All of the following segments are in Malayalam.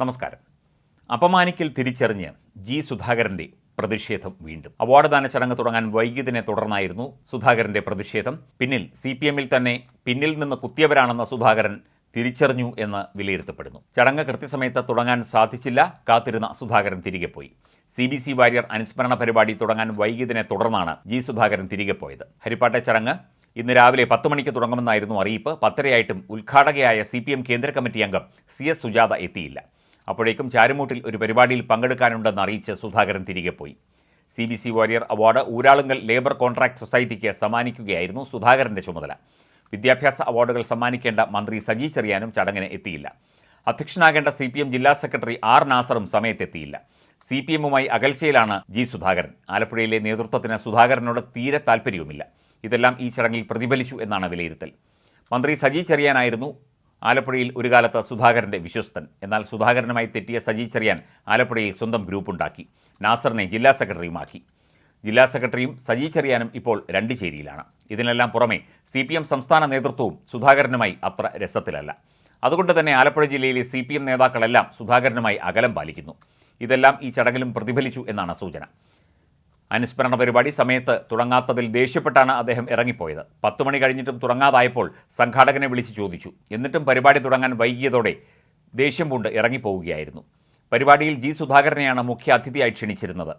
നമസ്കാരം. അപമാനിക്കൽ തിരിച്ചറിഞ്ഞ് ജി സുധാകരന്റെ പ്രതിഷേധം വീണ്ടും. അവാർഡ് ദാന ചടങ്ങ് തുടങ്ങാൻ വൈകിയതിനെ തുടർന്നായിരുന്നു സുധാകരന്റെ പ്രതിഷേധം. പിന്നിൽ സി പി എമ്മിൽ തന്നെ പിന്നിൽ നിന്ന് കുത്തിയവരാണെന്ന സുധാകരൻ തിരിച്ചറിഞ്ഞു എന്ന് വിലയിരുത്തപ്പെടുന്നു. ചടങ്ങ് കൃത്യസമയത്ത് തുടങ്ങാൻ സാധിച്ചില്ല. കാത്തിരുന്ന സുധാകരൻ തിരികെ പോയി. സി ബി സി വാര്യർ അനുസ്മരണ പരിപാടി തുടങ്ങാൻ വൈകിയതിനെ തുടർന്നാണ് ജി സുധാകരൻ തിരികെ പോയത്. ഹരിപ്പാട്ടെ ചടങ്ങ് ഇന്ന് രാവിലെ പത്ത് മണിക്ക് തുടങ്ങുമെന്നായിരുന്നു അറിയിപ്പ്. പത്തരയായിട്ടും ഉദ്ഘാടകയായ സി കേന്ദ്ര കമ്മിറ്റി അംഗം സി സുജാത എത്തിയില്ല. അപ്പോഴേക്കും ചാരുമൂട്ടിൽ ഒരു പരിപാടിയിൽ പങ്കെടുക്കാനുണ്ടെന്ന് അറിയിച്ച് സുധാകരൻ തിരികെ പോയി. C B C Warrier award Uralungal labour contract സൊസൈറ്റിക്ക് സമ്മാനിക്കുകയായിരുന്നു സുധാകരന്റെ ചുമതല. വിദ്യാഭ്യാസ അവാർഡുകൾ സമ്മാനിക്കേണ്ട മന്ത്രി സജി ചെറിയാനും ചടങ്ങിന് എത്തിയില്ല. അധ്യക്ഷനാകേണ്ട സി പി എം ജില്ലാ സെക്രട്ടറി ആർ നാസറും സമയത്തെത്തിയില്ല. സി പി എമ്മുമായി അകൽച്ചയിലാണ് ജി സുധാകരൻ. ആലപ്പുഴയിലെ നേതൃത്വത്തിന് സുധാകരനോട് തീരെ താൽപ്പര്യവുമില്ല ഇതെല്ലാം ഈ ചടങ്ങിൽ പ്രതിഫലിച്ചു എന്നാണ് വിലയിരുത്തൽ. മന്ത്രി സജി ചെറിയാനായിരുന്നു ആലപ്പുഴയിൽ ഒരു കാലത്ത് സുധാകരന്റെ വിശ്വസ്തൻ. എന്നാൽ സുധാകരനുമായി തെറ്റിയ സജി ചെറിയാൻ ആലപ്പുഴയിൽ സ്വന്തം ഗ്രൂപ്പുണ്ടാക്കി. നാസറിനെ ജില്ലാ സെക്രട്ടറിയുമാക്കി. ജില്ലാ സെക്രട്ടറിയും സജി ചെറിയാനും ഇപ്പോൾ രണ്ട് ചേരിയിലാണ്. ഇതിനെല്ലാം പുറമെ സി പി എം സംസ്ഥാന നേതൃത്വവും സുധാകരനുമായി അത്ര രസത്തിലല്ല. അതുകൊണ്ട് തന്നെ ആലപ്പുഴ ജില്ലയിലെ സി പി എം നേതാക്കളെല്ലാം സുധാകരനുമായി അകലം പാലിക്കുന്നു. ഇതെല്ലാം ഈ ചടങ്ങിലും പ്രതിഫലിച്ചു എന്നാണ് സൂചന. അനുസ്മരണ പരിപാടി സമയത്ത് തുടങ്ങാത്തതിൽ ദേഷ്യപ്പെട്ടാണ് അദ്ദേഹം ഇറങ്ങിപ്പോയത്. പത്ത് മണി കഴിഞ്ഞിട്ടും തുടങ്ങാതായപ്പോൾ സംഘാടകനെ വിളിച്ച് ചോദിച്ചു. എന്നിട്ടും പരിപാടി തുടങ്ങാൻ വൈകിയതോടെ ദേഷ്യം കൊണ്ട് ഇറങ്ങിപ്പോവുകയായിരുന്നു. പരിപാടിയിൽ ജി സുധാകരനെയാണ് മുഖ്യ അതിഥിയായി ക്ഷണിച്ചിരുന്നത്.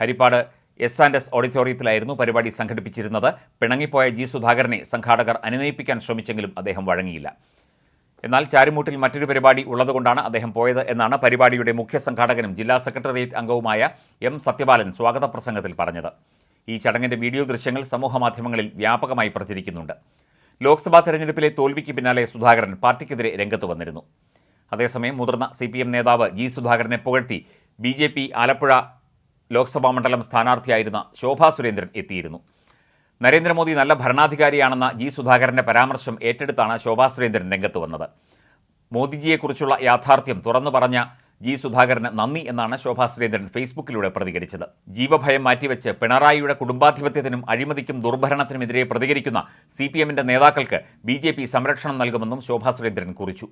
ഹരിപ്പാട് എസ് ആൻഡ് എസ് ഓഡിറ്റോറിയത്തിലായിരുന്നു പരിപാടി സംഘടിപ്പിച്ചിരുന്നത്. പിണങ്ങിപ്പോയ ജി സുധാകരനെ സംഘാടകർ അനുനയിപ്പിക്കാൻ ശ്രമിച്ചെങ്കിലും അദ്ദേഹം വഴങ്ങിയില്ല. എന്നാൽ ചാരുമൂട്ടിൽ മറ്റൊരു പരിപാടി ഉള്ളതുകൊണ്ടാണ് അദ്ദേഹം പോയത് എന്നാണ് പരിപാടിയുടെ മുഖ്യ സംഘാടകനും ജില്ലാ സെക്രട്ടേറിയറ്റ് അംഗവുമായ എം സത്യപാലൻ സ്വാഗത പ്രസംഗത്തിൽ പറഞ്ഞത്. ഈ ചടങ്ങിന്റെ വീഡിയോ ദൃശ്യങ്ങൾ സമൂഹമാധ്യമങ്ങളിൽ വ്യാപകമായി പ്രചരിക്കുന്നുണ്ട്. ലോക്സഭാ തെരഞ്ഞെടുപ്പിലെ തോൽവിക്ക് പിന്നാലെ സുധാകരൻ പാർട്ടിക്കെതിരെ രംഗത്ത് വന്നിരുന്നു. അതേസമയം മുതിർന്ന സി പി എം നേതാവ് ജി സുധാകരനെ പുകഴ്ത്തി B J P Alappuzha Lok മണ്ഡലം സ്ഥാനാർത്ഥിയായിരുന്ന ശോഭാ സുരേന്ദ്രൻ എത്തിയിരുന്നു. നരേന്ദ്രമോദി നല്ല ഭരണാധികാരിയാണെന്ന ജി സുധാകരന്റെ പരാമർശം ഏറ്റെടുത്താണ് ശോഭാ സുരേന്ദ്രൻ രംഗത്ത് വന്നത്. മോദിജിയെക്കുറിച്ചുള്ള യാഥാർത്ഥ്യം തുറന്നു പറഞ്ഞ ജി സുധാകരന് നന്ദി എന്നാണ് ശോഭാ സുരേന്ദ്രൻ ഫേസ്ബുക്കിലൂടെ പ്രതികരിച്ചത്. ജീവഭയം മാറ്റിവെച്ച് പിണറായിയുടെ കുടുംബാധിപത്യത്തിനും അഴിമതിക്കും ദുർഭരണത്തിനുമെതിരെ പ്രതികരിക്കുന്ന സി പി എമ്മിന്റെ നേതാക്കൾക്ക് ബി ജെ പി സംരക്ഷണം നൽകുമെന്നും ശോഭാ സുരേന്ദ്രൻ കുറിച്ചു.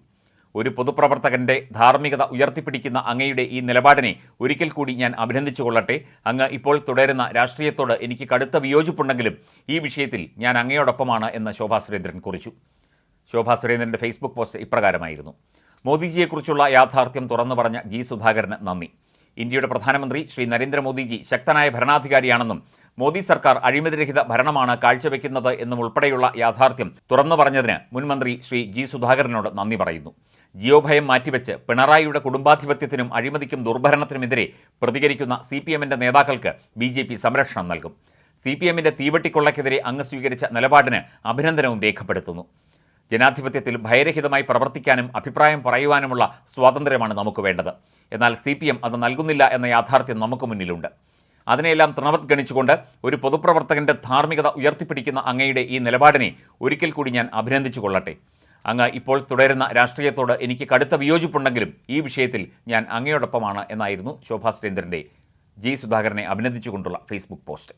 ഒരു പൊതുപ്രവർത്തകന്റെ ധാർമ്മികത ഉയർത്തിപ്പിടിക്കുന്ന അങ്ങയുടെ ഈ നിലപാടിനെ ഒരിക്കൽ കൂടി ഞാൻ അഭിനന്ദിച്ചു കൊള്ളട്ടെ. അങ്ങ് ഇപ്പോൾ തുടരുന്ന രാഷ്ട്രീയത്തോട് എനിക്ക് കടുത്ത വിയോജിപ്പുണ്ടെങ്കിലും ഈ വിഷയത്തിൽ ഞാൻ അങ്ങയോടൊപ്പമാണ് എന്ന് ശോഭാ സുരേന്ദ്രൻ കുറിച്ചു. ശോഭാ സുരേന്ദ്രന്റെ ഫേസ്ബുക്ക് പോസ്റ്റ് ഇപ്രകാരമായിരുന്നു. മോദിജിയെക്കുറിച്ചുള്ള യാഥാർത്ഥ്യം തുറന്നു പറഞ്ഞ ജി സുധാകരന് നന്ദി. ഇന്ത്യയുടെ പ്രധാനമന്ത്രി ശ്രീ നരേന്ദ്രമോദിജി ശക്തനായ ഭരണാധികാരിയാണെന്നും മോദി സർക്കാർ അഴിമതിരഹിത ഭരണമാണ് കാഴ്ചവെക്കുന്നത് എന്നും ഉൾപ്പെടെയുള്ള യാഥാർത്ഥ്യം തുറന്നു പറഞ്ഞതിന് മുൻമന്ത്രി ശ്രീ ജി സുധാകരനോട് നന്ദി പറയുന്നു. ജിയോഭയം മാറ്റിവെച്ച് പിണറായിയുടെ കുടുംബാധിപത്യത്തിനും അഴിമതിക്കും ദുർഭരണത്തിനുമെതിരെ പ്രതികരിക്കുന്ന സി പി എമ്മിന്റെ നേതാക്കൾക്ക് ബി ജെ പി സംരക്ഷണം നൽകും. സി പി എമ്മിന്റെ തീവട്ടിക്കൊള്ളയ്ക്കെതിരെ അങ്ങ് സ്വീകരിച്ച നിലപാടിന് അഭിനന്ദനവും രേഖപ്പെടുത്തുന്നു. ജനാധിപത്യത്തിൽ ഭയരഹിതമായി പ്രവർത്തിക്കാനും അഭിപ്രായം പറയുവാനുമുള്ള സ്വാതന്ത്ര്യമാണ് നമുക്ക് വേണ്ടത്. എന്നാൽ സി പി എം അത് നൽകുന്നില്ല എന്ന യാഥാർത്ഥ്യം നമുക്ക് മുന്നിലുണ്ട്. അതിനെയെല്ലാം തൃണവത് ഗണിച്ചുകൊണ്ട് ഒരു പൊതുപ്രവർത്തകന്റെ ധാർമ്മികത ഉയർത്തിപ്പിടിക്കുന്ന അങ്ങയുടെ ഈ നിലപാടിനെ ഒരിക്കൽ കൂടി ഞാൻ അഭിനന്ദിച്ചു കൊള്ളട്ടെ അങ്ങ് ഇപ്പോൾ തുടരുന്ന രാഷ്ട്രീയത്തോട് എനിക്ക് കടുത്ത വിയോജിപ്പുണ്ടെങ്കിലും ഈ വിഷയത്തിൽ ഞാൻ അങ്ങയോടൊപ്പമാണ് എന്നായിരുന്നു ശോഭാ സുരേന്ദ്രന്റെ ജി സുധാകരനെ അഭിനന്ദിച്ചുകൊണ്ടുള്ള ഫേസ്ബുക്ക് പോസ്റ്റ്.